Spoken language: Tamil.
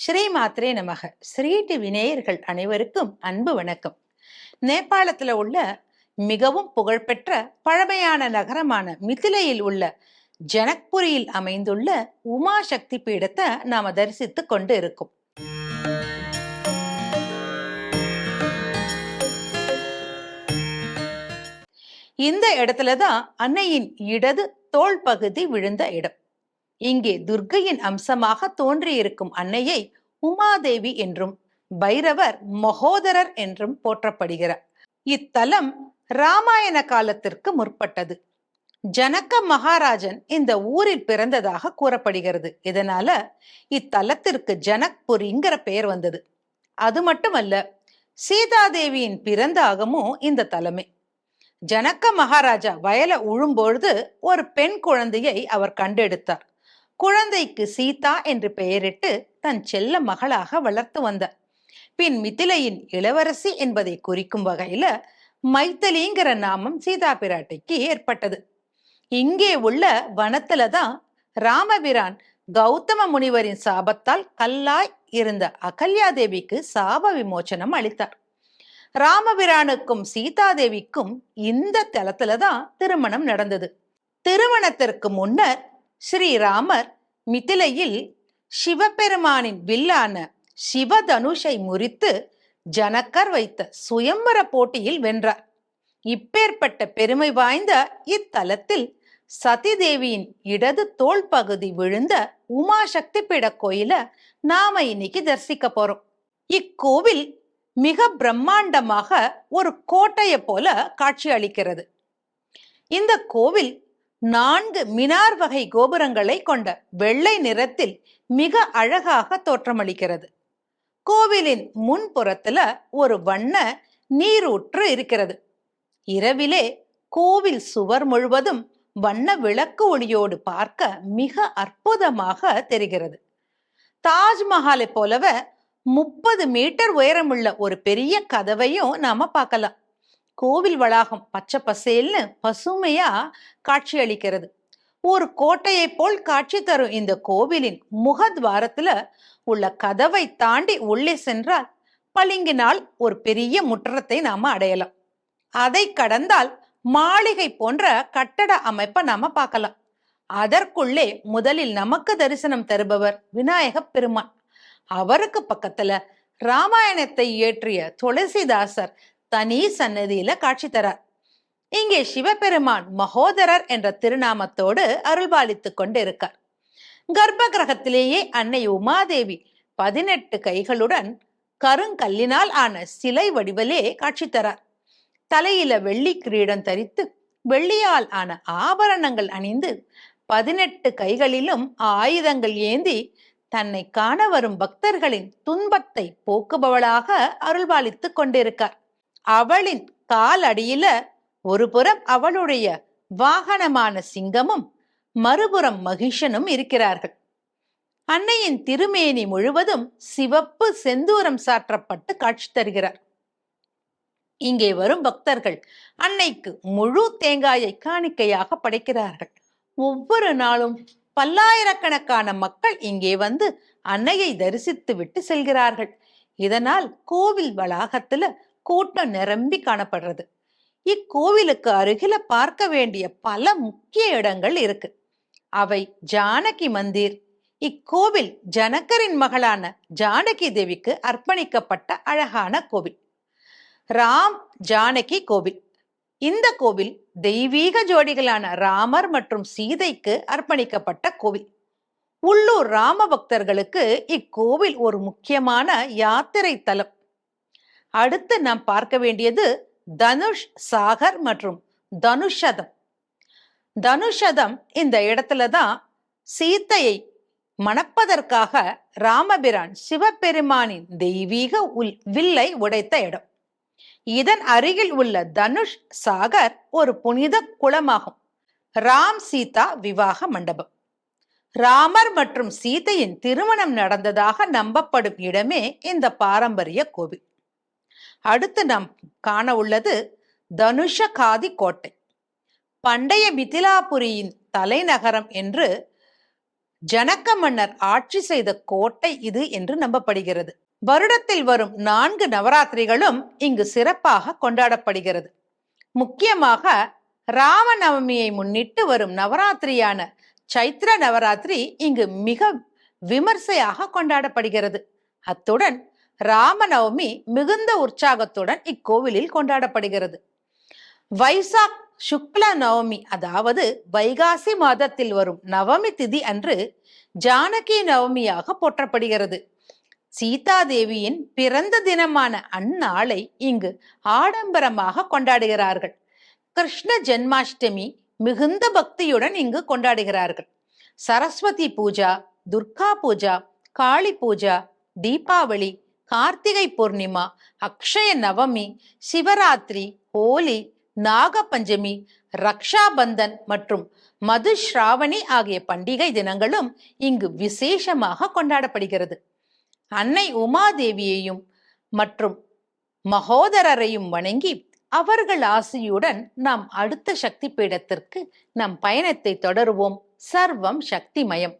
ஸ்ரீ மாத்ரே நமக. ஸ்ரீ விநேயர்கள் அனைவருக்கும் அன்பு வணக்கம். நேபாளத்தில் உள்ள மிகவும் புகழ்பெற்ற பழமையான நகரமான மிதிலையில் உள்ள ஜனக்புரியில் அமைந்துள்ள உமா சக்தி பீடத்தை நாம் தரிசித்துக் கொண்டு இருக்கோம். இந்த இடத்துல தான் அன்னையின் இடது தோள் பகுதி விழுந்த இடம். இங்கே துர்க்கையின் அம்சமாக தோன்றியிருக்கும் அன்னையை உமாதேவி என்றும் பைரவர் மகோதரர் என்றும் போற்றப்படுகிறார். இத்தலம் ராமாயண காலத்திற்கு முற்பட்டது. ஜனக்க மகாராஜன் இந்த ஊரில் பிறந்ததாக கூறப்படுகிறது. இதனால இத்தலத்திற்கு ஜனக்புரிங்கிற பெயர் வந்தது. அது மட்டுமல்ல சீதாதேவியின் பிறந்த அகமும் இந்த தலமே. ஜனக்க மகாராஜா வயல உழும்பொழுது ஒரு பெண் குழந்தையை அவர் கண்டெடுத்தார். குழந்தைக்கு சீதா என்று பெயரிட்டு தன் செல்ல மகளாக வளர்த்து வந்தார் பின் மிதிலையின் இளவரசி என்பதை குறிக்கும் வகையில மைத்தலிங்கிற நாமம் சீதா பிராட்டிக்கு ஏற்பட்டது. இங்கே உள்ள வனத்துல தான் ராமபிரான் கௌதம முனிவரின் சாபத்தால் கல்லாய் இருந்த அகல்யாதேவிக்கு சாப விமோச்சனம் அளித்தார். ராமபிரானுக்கும் சீதாதேவிக்கும் இந்த தலத்துல தான் திருமணம் நடந்தது. திருமணத்திற்கு முன்னர் ஸ்ரீராமர் மிதிலையில் சிவபெருமானின் வில்லான சிவதனுஷை முறித்து ஜனக்கர் வைத்த சுயம்பர போட்டியில் வென்றார். இப்பேற்பட்ட பெருமை வாய்ந்த இத்தலத்தில் சதிதேவியின் இடது தோள் பகுதி விழுந்த உமாசக்தி பீட கோயில நாம இன்னைக்கு தரிசிக்க போறோம். இக்கோவில் மிக பிரம்மாண்டமாக ஒரு கோட்டையை போல காட்சி அளிக்கிறது. இந்த கோவில் நான்கு மினார் வகை கோபுரங்களை கொண்ட வெள்ளை நிறத்தில் மிக அழகாக தோற்றமளிக்கிறது. கோவிலின் முன்புறத்துல ஒரு வண்ண நீரூற்று இருக்கிறது. இரவிலே கோவில் சுவர் முழுவதும் வண்ண விளக்கு ஒளியோடு பார்க்க மிக அற்புதமாக தெரிகிறது. தாஜ்மஹாலை போலவே முப்பது மீட்டர் உயரமுள்ள ஒரு பெரிய கதவையும் நாம பார்க்கலாம். கோவில் வளாகம் பச்சை பசேல்னு பசுமையா காட்சி அளிக்கிறது. ஒரு கோட்டையை போல் காட்சி தரும் இந்த கோவிலின் முகத்வாரத்துல உள்ள கதவை தாண்டி உள்ளே சென்றால் பளிங்கினால் ஒரு பெரிய முற்றத்தை நாம அடையலாம். அதை கடந்தால் மாளிகை போன்ற கட்டட அமைப்பை நாம பார்க்கலாம். அதற்குள்ளே முதலில் நமக்கு தரிசனம் தருபவர் விநாயக பெருமான். அவருக்கு பக்கத்துல ராமாயணத்தை இயற்றிய துளசிதாசர் தனி சன்னதியில காட்சி தரார். இங்கே சிவபெருமான் மகோதரர் என்ற திருநாமத்தோடு அருள்பாலித்துக் கொண்டு இருக்கார் கர்ப்ப கிரகத்திலேயே அன்னை உமாதேவி பதினெட்டு கைகளுடன் கருங்கல்லினால் ஆன சிலை வடிவிலே காட்சி தரார். தலையில வெள்ளி கிரீடம் தரித்து வெள்ளியால் ஆன ஆபரணங்கள் அணிந்து பதினெட்டு கைகளிலும் ஆயுதங்கள் ஏந்தி தன்னை காண வரும் பக்தர்களின் துன்பத்தை போக்குபவளாக அருள்பாலித்துக் கொண்டிருக்கார். அவளின் கால் அடியில ஒரு புறம் அவளுடைய வாகனமான சிங்கமும் மறுபுறம் மகிஷனும் இருக்கிறார்கள். அன்னையின் திருமேனி முழுவதும் சிவப்பு செந்தூரம் சாற்றப்பட்டு காட்சி தருகிறார். இங்கே வரும் பக்தர்கள் அன்னைக்கு முழு தேங்காயை காணிக்கையாக படைக்கிறார்கள். ஒவ்வொரு நாளும் பல்லாயிரக்கணக்கான மக்கள் இங்கே வந்து அன்னையை தரிசித்து விட்டு செல்கிறார்கள். இதனால் கோவில் வளாகத்துல கூட்டம் நிரம்பி காணப்படுறது. இக்கோவிலுக்கு அருகில பார்க்க வேண்டிய பல முக்கிய இடங்கள் இருக்கு. அவை ஜானகி மந்திர். இக்கோவில் ஜனகரின் மகளான ஜானகி தேவிக்கு அர்ப்பணிக்கப்பட்ட அழகான கோவில். ராம் ஜானகி கோவில். இந்த கோவில் தெய்வீக ஜோடிகளான ராமர் மற்றும் சீதைக்கு அர்ப்பணிக்கப்பட்ட கோவில். உள்ளூர் ராம பக்தர்களுக்கு இக்கோவில் ஒரு முக்கியமான யாத்திரை தலம். அடுத்து நாம் பார்க்க வேண்டியது தனுஷ் சாகர் மற்றும் தனுஷதம். தனுஷதம் இந்த இடத்துல தான் சீத்தையை மணப்பதற்காக ராமபிரான் சிவபெருமானின் தெய்வீக உல் வில்லை உடைத்த இடம். இதன் அருகில் உள்ள தனுஷ் சாகர் ஒரு புனித குளமாகும் ராம் சீதா விவாக மண்டபம். ராமர் மற்றும் சீதையின் திருமணம் நடந்ததாக நம்பப்படும் இடமே இந்த பாரம்பரிய கோவில். அடுத்து நாம் காண உள்ளது தனுஷகாதி கோட்டை. பண்டைய மிதிலாபுரியின் தலைநகரம் என்று ஜனக்க மன்னர் ஆட்சி செய்த கோட்டை இது என்று நம்பப்படுகிறது. வருடத்தில் வரும் நான்கு நவராத்திரிகளும் இங்கு சிறப்பாக கொண்டாடப்படுகிறது. முக்கியமாக ராமநவமியை முன்னிட்டு வரும் நவராத்திரியான சைத்ர நவராத்திரி இங்கு மிக விமர்சையாக கொண்டாடப்படுகிறது. அத்துடன் ராமநவமி மிகுந்த உற்சாகத்துடன் இக்கோவிலில் கொண்டாடப்படுகிறது. வைசாக் சுக்ல நவமி அதாவது வைகாசி மாதத்தில் வரும் நவமி திதி அன்று ஜானகி நவமியாக போற்றப்படுகிறது. சீதாதேவியின் பிறந்த தினமான அந்நாளை இங்கு ஆடம்பரமாக கொண்டாடுகிறார்கள். கிருஷ்ண ஜென்மாஷ்டமி மிகுந்த பக்தியுடன் இங்கு கொண்டாடுகிறார்கள். சரஸ்வதி பூஜா துர்கா பூஜா காளி பூஜா தீபாவளி கார்த்திகை பூர்ணிமா அக்ஷய நவமி சிவராத்திரி ஹோலி நாகபஞ்சமி ரக்ஷாபந்தன் மற்றும் மது ஸ்ராவணி ஆகிய பண்டிகை தினங்களும் இங்கு விசேஷமாக கொண்டாடப்படுகிறது. அன்னை உமாதேவியையும் மற்றும் மகோதரரையும் வணங்கி அவர்கள் ஆசியுடன் நாம் அடுத்த சக்தி பீடத்திற்கு நம் பயணத்தை தொடருவோம். சர்வம் சக்திமயம்.